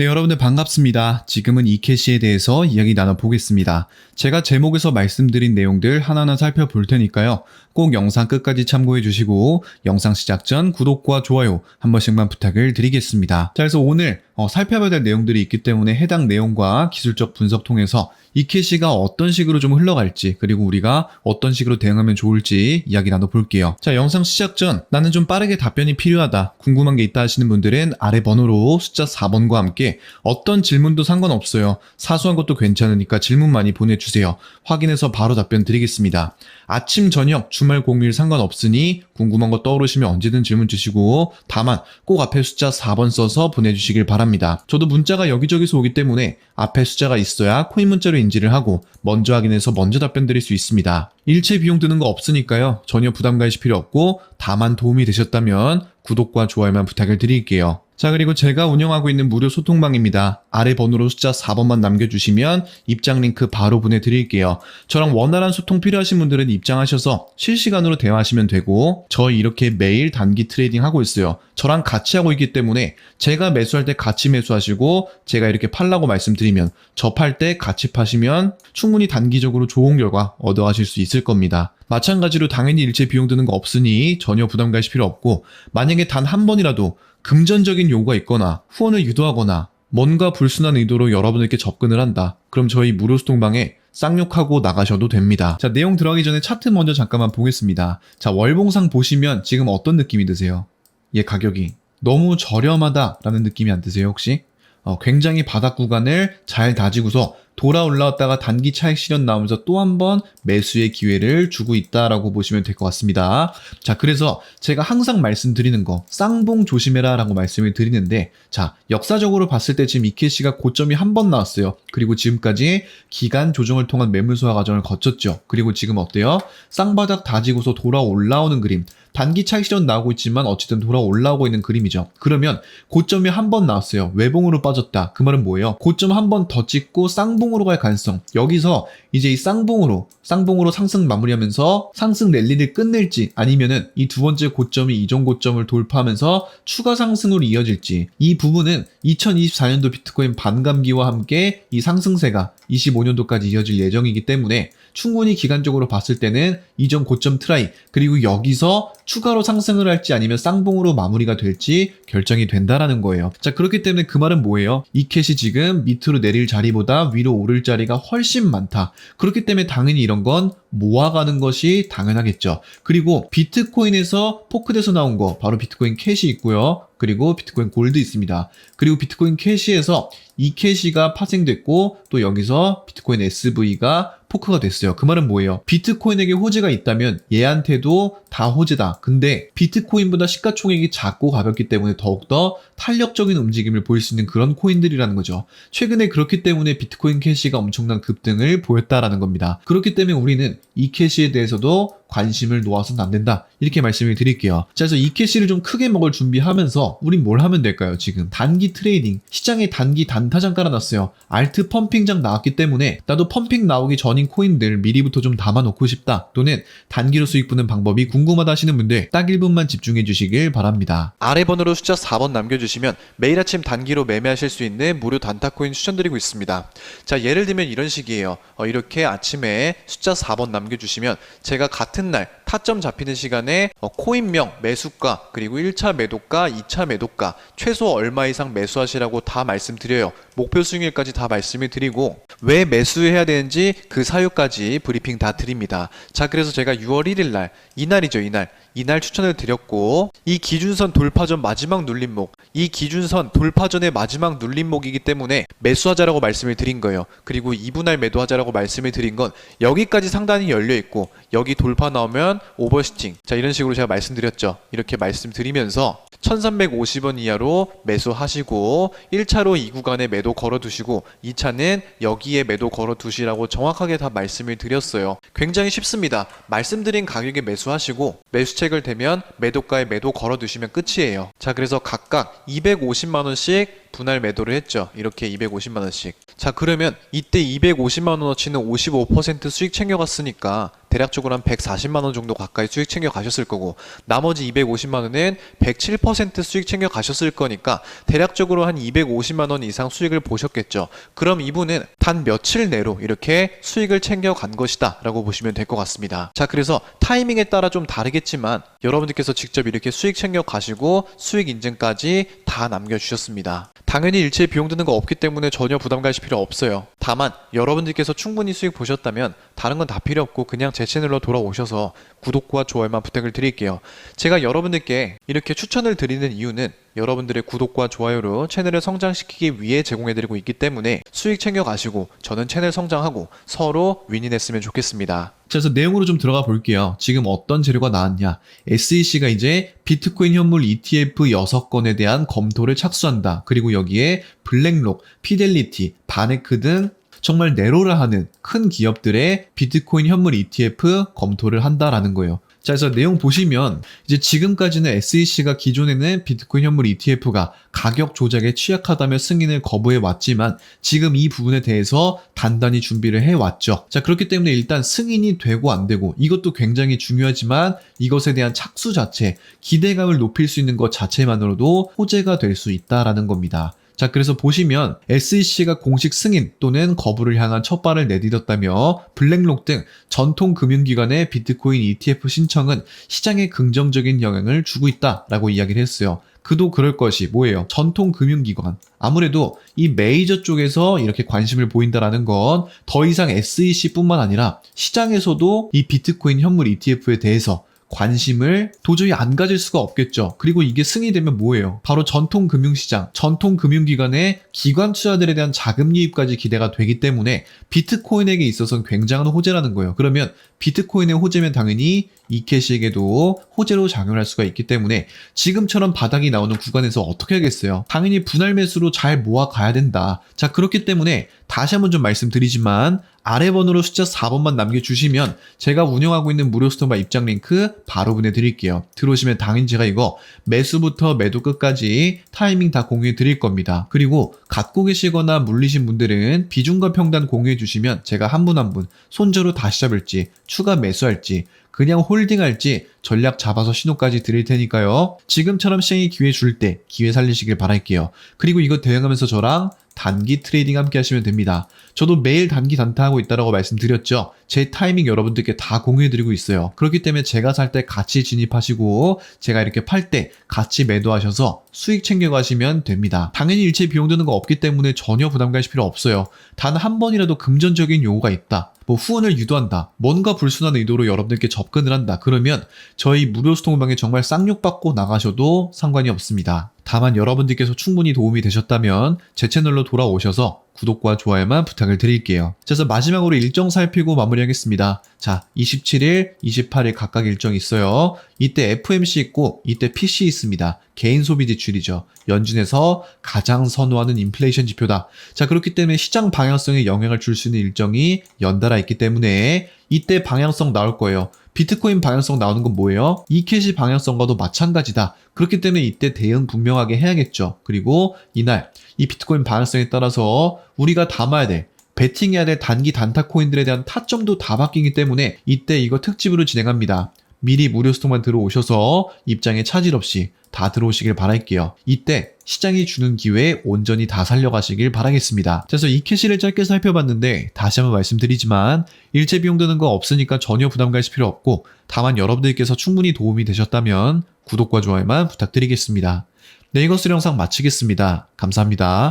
네, 여러분들 반갑습니다. 지금은 이캐시에 대해서 이야기 나눠보겠습니다. 제가 제목에서 말씀드린 내용들 하나하나 살펴볼 테니까요. 꼭 영상 끝까지 참고해 주시고 영상 시작 전 구독과 좋아요 한 번씩만 부탁을 드리겠습니다. 자, 그래서 오늘 어, 살펴봐야 될 내용들이 있기 때문에 해당 내용과 기술적 분석 통해서 이캐시가 어떤 식으로 좀 흘러갈지 그리고 우리가 어떤 식으로 대응하면 좋을지 이야기 나눠볼게요. 자, 영상 시작 전 나는 좀 빠르게 답변이 필요하다. 궁금한 게 있다 하시는 분들은 아래 번호로 숫자 4번과 함께 어떤 질문도 상관없어요. 사소한 것도 괜찮으니까 질문 많이 보내주세요. 확인해서 바로 답변 드리겠습니다. 아침, 저녁, 주말, 공휴일 상관없으니 궁금한 거 떠오르시면 언제든 질문 주시고 다만 꼭 앞에 숫자 4번 써서 보내주시길 바랍니다. 저도 문자가 여기저기서 오기 때문에 앞에 숫자가 있어야 코인 문자로 인지를 하고 먼저 확인해서 먼저 답변 드릴 수 있습니다. 일체 비용 드는 거 없으니까요. 전혀 부담 가실 필요 없고 다만 도움이 되셨다면 구독과 좋아요만 부탁을 드릴게요. 자, 그리고 제가 운영하고 있는 무료 소통방입니다. 아래 번호로 숫자 4번만 남겨주시면 입장 링크 바로 보내드릴게요. 저랑 원활한 소통 필요하신 분들은 입장하셔서 실시간으로 대화하시면 되고, 저 이렇게 매일 단기 트레이딩 하고 있어요. 저랑 같이 하고 있기 때문에 제가 매수할 때 같이 매수하시고, 제가 이렇게 팔라고 말씀드리면, 저 팔 때 같이 파시면 충분히 단기적으로 좋은 결과 얻어가실 수 있을 겁니다. 마찬가지로 당연히 일체 비용 드는 거 없으니 전혀 부담 가실 필요 없고, 만약에 단 한 번이라도 금전적인 요구가 있거나 후원을 유도하거나 뭔가 불순한 의도로 여러분에게 접근을 한다. 그럼 저희 무료 소통방에 쌍욕하고 나가셔도 됩니다. 자, 내용 들어가기 전에 차트 먼저 잠깐만 보겠습니다. 자, 월봉상 보시면 지금 어떤 느낌이 드세요? 얘 가격이 너무 저렴하다라는 느낌이 안 드세요, 혹시? 어, 굉장히 바닥 구간을 잘 다지고서 돌아 올라왔다가 단기 차익 실현 나오면서 또 한 번 매수의 기회를 주고 있다라고 보시면 될 것 같습니다. 자, 그래서 제가 항상 말씀드리는 거, 쌍봉 조심해라 라고 말씀을 드리는데, 자, 역사적으로 봤을 때 지금 이케시가 고점이 한 번 나왔어요. 그리고 지금까지 기간 조정을 통한 매물 소화 과정을 거쳤죠. 그리고 지금 어때요? 쌍바닥 다지고서 돌아 올라오는 그림. 단기 차익 실현 나오고 있지만 어쨌든 돌아 올라오고 있는 그림이죠. 그러면 고점이 한 번 나왔어요. 외봉으로 빠졌다. 그 말은 뭐예요? 고점 한 번 더 찍고 쌍봉 으로 갈 가능성. 여기서 이제 이 쌍봉으로 쌍봉으로 상승 마무리하면서 상승 랠리를 끝낼지 아니면은 이 두 번째 고점이 이전 고점을 돌파하면서 추가 상승으로 이어질지 이 부분은 2024년도 비트코인 반감기와 함께 이 상승세가 25년도까지 이어질 예정이기 때문에 충분히 기간적으로 봤을 때는 이전 고점 트라이 그리고 여기서 추가로 상승을 할지 아니면 쌍봉으로 마무리가 될지 결정이 된다라는 거예요. 자 그렇기 때문에 그 말은 뭐예요? 이 캣이 지금 밑으로 내릴 자리보다 위로 오를 자리가 훨씬 많다. 그렇기 때문에 당연히 이런 건 모아가는 것이 당연하겠죠. 그리고 비트코인에서 포크돼서 나온 거 바로 비트코인 캐시 있고요. 그리고 비트코인 골드 있습니다. 그리고 비트코인 캐시에서 이 캐시가 파생됐고 또 여기서 비트코인 SV가 포크가 됐어요. 그 말은 뭐예요? 비트코인에게 호재가 있다면 얘한테도 다 호재다. 근데 비트코인보다 시가총액이 작고 가볍기 때문에 더욱더 탄력적인 움직임을 보일 수 있는 그런 코인들이라는 거죠. 최근에 그렇기 때문에 비트코인 캐시가 엄청난 급등을 보였다라는 겁니다. 그렇기 때문에 우리는 이 캐시에 대해서도 관심을 놓아서는 안 된다. 이렇게 말씀을 드릴게요. 자, 그래서 이 캐시를 좀 크게 먹을 준비하면서 우린 뭘 하면 될까요? 지금 단기 트레이딩, 시장에 단기 단타장 깔아놨어요. 알트 펌핑장 나왔기 때문에 나도 펌핑 나오기 전인 코인들 미리부터 좀 담아놓고 싶다. 또는 단기로 수익 부는 방법이 궁금하다 하시는 분들 딱 1분만 집중해 주시길 바랍니다. 아래 번호로 숫자 4번 남겨주시면 매일 아침 단기로 매매하실 수 있는 무료 단타코인 추천드리고 있습니다. 자, 예를 들면 이런 식이에요. 어, 이렇게 아침에 숫자 4번 남겨주시면 제가 같은 날 타점 잡히는 시간에 어, 코인명, 매수가, 그리고 1차 매도가, 2차 매도가, 최소 얼마 이상 매수하시라고 다 말씀드려요. 목표 수익률까지 다 말씀을 드리고 왜 매수해야 되는지 그 사유까지 브리핑 다 드립니다. 자, 그래서 제가 6월 1일 날, 이날이죠, 이날. 이날 추천을 드렸고 이 기준선 돌파 전 마지막 눌림목 이 기준선 돌파 전의 마지막 눌림목이기 때문에 매수하자라고 말씀을 드린 거예요 그리고 2분할 매도하자라고 말씀을 드린 건 여기까지 상단이 열려 있고 여기 돌파 나오면 오버시팅 자 이런 식으로 제가 말씀드렸죠 이렇게 말씀드리면서 1350원 이하로 매수하시고 1차로 이 구간에 매도 걸어두시고 2차는 여기에 매도 걸어두시라고 정확하게 다 말씀을 드렸어요. 굉장히 쉽습니다. 말씀드린 가격에 매수하시고 매수 책을 대면 매도가에 매도 걸어 두시면 끝이에요. 자 그래서 각각 250만 원씩 분할 매도를 했죠. 이렇게 250만 원씩. 자, 그러면 이때 250만 원어치는 55% 수익 챙겨갔으니까 대략적으로 한 140만 원 정도 가까이 수익 챙겨 가셨을 거고 나머지 250만 원은 107% 수익 챙겨 가셨을 거니까 대략적으로 한 250만 원 이상 수익을 보셨겠죠. 그럼 이분은 단 며칠 내로 이렇게 수익을 챙겨 간 것이다라고 보시면 될 것 같습니다. 자, 그래서 타이밍에 따라 좀 다르겠지만 여러분들께서 직접 이렇게 수익 챙겨 가시고 수익 인증까지 다 남겨 주셨습니다. 당연히 일체의 비용 드는 거 없기 때문에 전혀 부담 가실 필요 없어요. 다만 여러분들께서 충분히 수익 보셨다면 다른 건 다 필요 없고 그냥 제 채널로 돌아오셔서 구독과 좋아요만 부탁을 드릴게요. 제가 여러분들께 이렇게 추천을 드리는 이유는 여러분들의 구독과 좋아요로 채널을 성장시키기 위해 제공해드리고 있기 때문에 수익 챙겨 가시고 저는 채널 성장하고 서로 윈윈했으면 좋겠습니다. 자, 그래서 내용으로 좀 들어가 볼게요. 지금 어떤 재료가 나왔냐. SEC가 이제 비트코인 현물 ETF 6건에 대한 검토를 착수한다. 그리고 여기에 블랙록, 피델리티, 바네크 등 정말 내로라 하는 큰 기업들의 비트코인 현물 ETF 검토를 한다라는 거예요. 자, 그래서 내용 보시면 이제 지금까지는 SEC가 기존에는 비트코인 현물 ETF가 가격 조작에 취약하다며 승인을 거부해 왔지만 지금 이 부분에 대해서 단단히 준비를 해 왔죠. 자, 그렇기 때문에 일단 승인이 되고 안 되고 이것도 굉장히 중요하지만 이것에 대한 착수 자체, 기대감을 높일 수 있는 것 자체만으로도 호재가 될 수 있다라는 겁니다. 자, 그래서 보시면 SEC가 공식 승인 또는 거부를 향한 첫 발을 내딛었다며 블랙록 등 전통 금융기관의 비트코인 ETF 신청은 시장에 긍정적인 영향을 주고 있다라고 이야기를 했어요. 그도 그럴 것이 뭐예요? 전통 금융기관. 아무래도 이 메이저 쪽에서 이렇게 관심을 보인다라는 건 더 이상 SEC뿐만 아니라 시장에서도 이 비트코인 현물 ETF에 대해서 관심을 도저히 안 가질 수가 없겠죠. 그리고 이게 승인이 되면 뭐예요? 바로 전통 금융시장, 전통 금융기관의 기관 투자들에 대한 자금 유입까지 기대가 되기 때문에 비트코인에게 있어서는 굉장한 호재라는 거예요. 그러면 비트코인의 호재면 당연히 이캐시에게도 호재로 작용할 수가 있기 때문에 지금처럼 바닥이 나오는 구간에서 어떻게 하겠어요? 당연히 분할 매수로 잘 모아 가야 된다. 자, 그렇기 때문에 다시 한번 좀 말씀드리지만 아래 번호로 숫자 4번만 남겨주시면 제가 운영하고 있는 무료 스토마 입장 링크 바로 보내드릴게요. 들어오시면 당연히 제가 이거 매수부터 매도 끝까지 타이밍 다 공유해 드릴 겁니다. 그리고 갖고 계시거나 물리신 분들은 비중과 평단 공유해 주시면 제가 한 분 한 분 손절로 다시 잡을지 추가 매수할지 그냥 홀딩할지 전략 잡아서 신호까지 드릴 테니까요. 지금처럼 시장이 기회 줄 때 기회 살리시길 바랄게요. 그리고 이거 대응하면서 저랑 단기 트레이딩 함께 하시면 됩니다. 저도 매일 단기 단타하고 있다라고 말씀드렸죠. 제 타이밍 여러분들께 다 공유해드리고 있어요. 그렇기 때문에 제가 살 때 같이 진입하시고 제가 이렇게 팔 때 같이 매도하셔서 수익 챙겨가시면 됩니다. 당연히 일체 비용 드는 거 없기 때문에 전혀 부담 가실 필요 없어요. 단 한 번이라도 금전적인 요구가 있다. 뭐 후원을 유도한다. 뭔가 불순한 의도로 여러분들께 접근을 한다. 그러면 저희 무료 소통방에 정말 쌍욕받고 나가셔도 상관이 없습니다. 다만 여러분들께서 충분히 도움이 되셨다면 제 채널로 돌아오셔서 구독과 좋아요만 부탁을 드릴게요. 자, 그래서 마지막으로 일정 살피고 마무리하겠습니다. 자, 27일, 28일 각각 일정 있어요. 이때 FMC 있고 이때 PC 있습니다. 개인 소비 지출이죠. 연준에서 가장 선호하는 인플레이션 지표다. 자, 그렇기 때문에 시장 방향성에 영향을 줄 수 있는 일정이 연달아 있기 때문에 이때 방향성 나올 거예요. 비트코인 방향성 나오는 건 뭐예요? 이캐시 방향성과도 마찬가지다. 그렇기 때문에 이때 대응 분명하게 해야겠죠. 그리고 이날 이 비트코인 방향성에 따라서 우리가 담아야 될 베팅해야 될 단기 단타 코인들에 대한 타점도 다 바뀌기 때문에 이때 이거 특집으로 진행합니다. 미리 무료 스톡만 들어오셔서 입장에 차질 없이 다 들어오시길 바랄게요. 이때 시장이 주는 기회에 온전히 다 살려가시길 바라겠습니다. 그래서 이 캐시를 짧게 살펴봤는데 다시 한번 말씀드리지만 일체 비용 드는 거 없으니까 전혀 부담 가실 필요 없고 다만 여러분들께서 충분히 도움이 되셨다면 구독과 좋아요만 부탁드리겠습니다. 네, 이것으로 영상 마치겠습니다. 감사합니다.